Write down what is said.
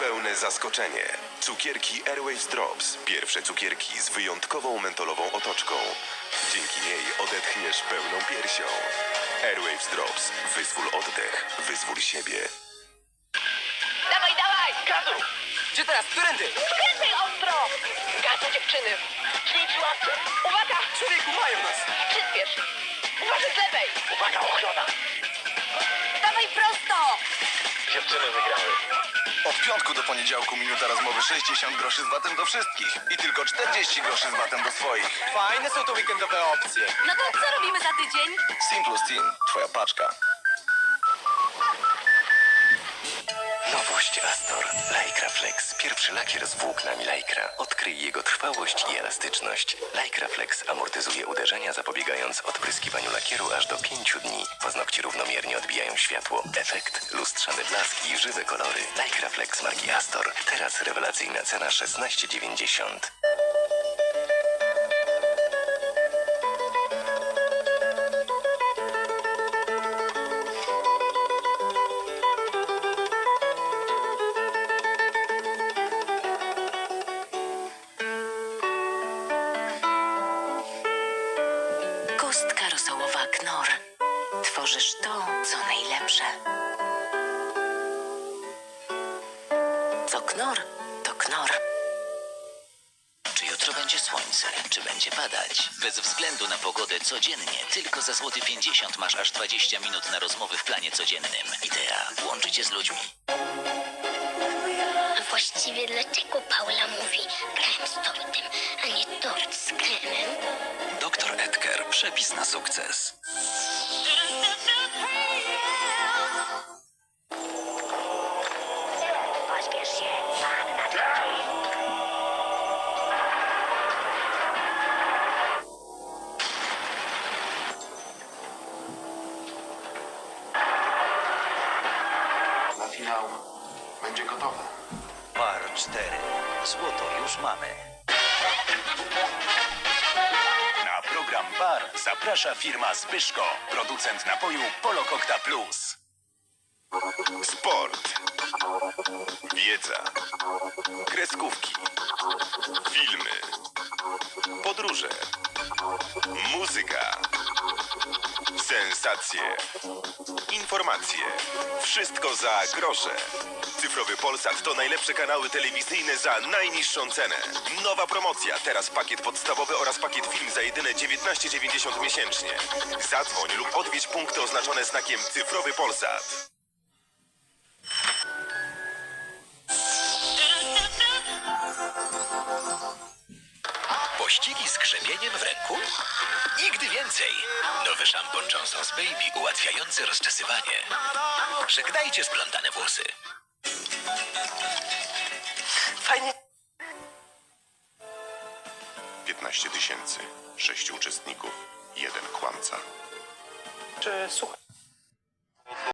Same zaskoczenie. Cukierki Airwaves Drops. Pierwsze cukierki z wyjątkową mentolową otoczką. Dzięki niej odetchniesz pełną piersią. Airwaves Drops. Wyzwól oddech. Wyzwól siebie. Dawaj, dawaj! Gazu! Gdzie teraz? Którędy? Skręcaj ostro! Gazu dziewczyny! Śledź łapce! Uwaga! Człowieku, mają nas! Przyspiesz! Uważaj z lewej! Uwaga, ochrona! Dawaj prosto! Dziewczyny wygrały. Od piątku do poniedziałku minuta rozmowy 60 groszy z VAT-em do wszystkich i tylko 40 groszy z VAT-em do swoich. Fajne są to weekendowe opcje. No to co robimy za tydzień? Simplus Team, twoja paczka. Lycra Flex. Pierwszy lakier z włóknami Lycra. Odkryj jego trwałość i elastyczność. Lycra Flex amortyzuje uderzenia, zapobiegając odpryskiwaniu lakieru aż do 5 dni. Paznokcie równomiernie odbijają światło. Efekt, lustrzane blaski i żywe kolory. Lycra Flex marki Astor. Teraz rewelacyjna cena 16,90. Rosołowa Knor. Tworzysz to, co najlepsze. Co Knor, to Knor. Czy jutro będzie słońce, czy będzie padać? Bez względu na pogodę codziennie, tylko za złoty 50 masz aż 20 minut na rozmowy w planie codziennym. Idea łączy cię z ludźmi. A właściwie dlaczego Paula mówi krem z tortem, a nie tort z kremem? Doktor Edgar, przepis na sukces. Finał będzie gotowe. Par 4. Złoto już mamy. Na program Bar zaprasza firma Zbyszko, producent napoju Polokokta Plus. Sport. Wiedza. Kreskówki. Filmy. Podróże. Muzyka. Sensacje. Informacje. Wszystko za grosze. Cyfrowy Polsat to najlepsze kanały telewizyjne za najniższą cenę. Nowa promocja. Teraz pakiet podstawowy oraz pakiet film za jedyne 19,90 miesięcznie. Zadzwoń lub odwiedź punkty oznaczone znakiem Cyfrowy Polsat. Pościgi z krzepieniem w ręku? Więcej. Nowy szampon Johnson's Baby ułatwiający rozczesywanie. Żegnajcie splątane włosy. Fajnie. 15 tysięcy. Sześciu uczestników. Jeden kłamca. Czy słuchaj?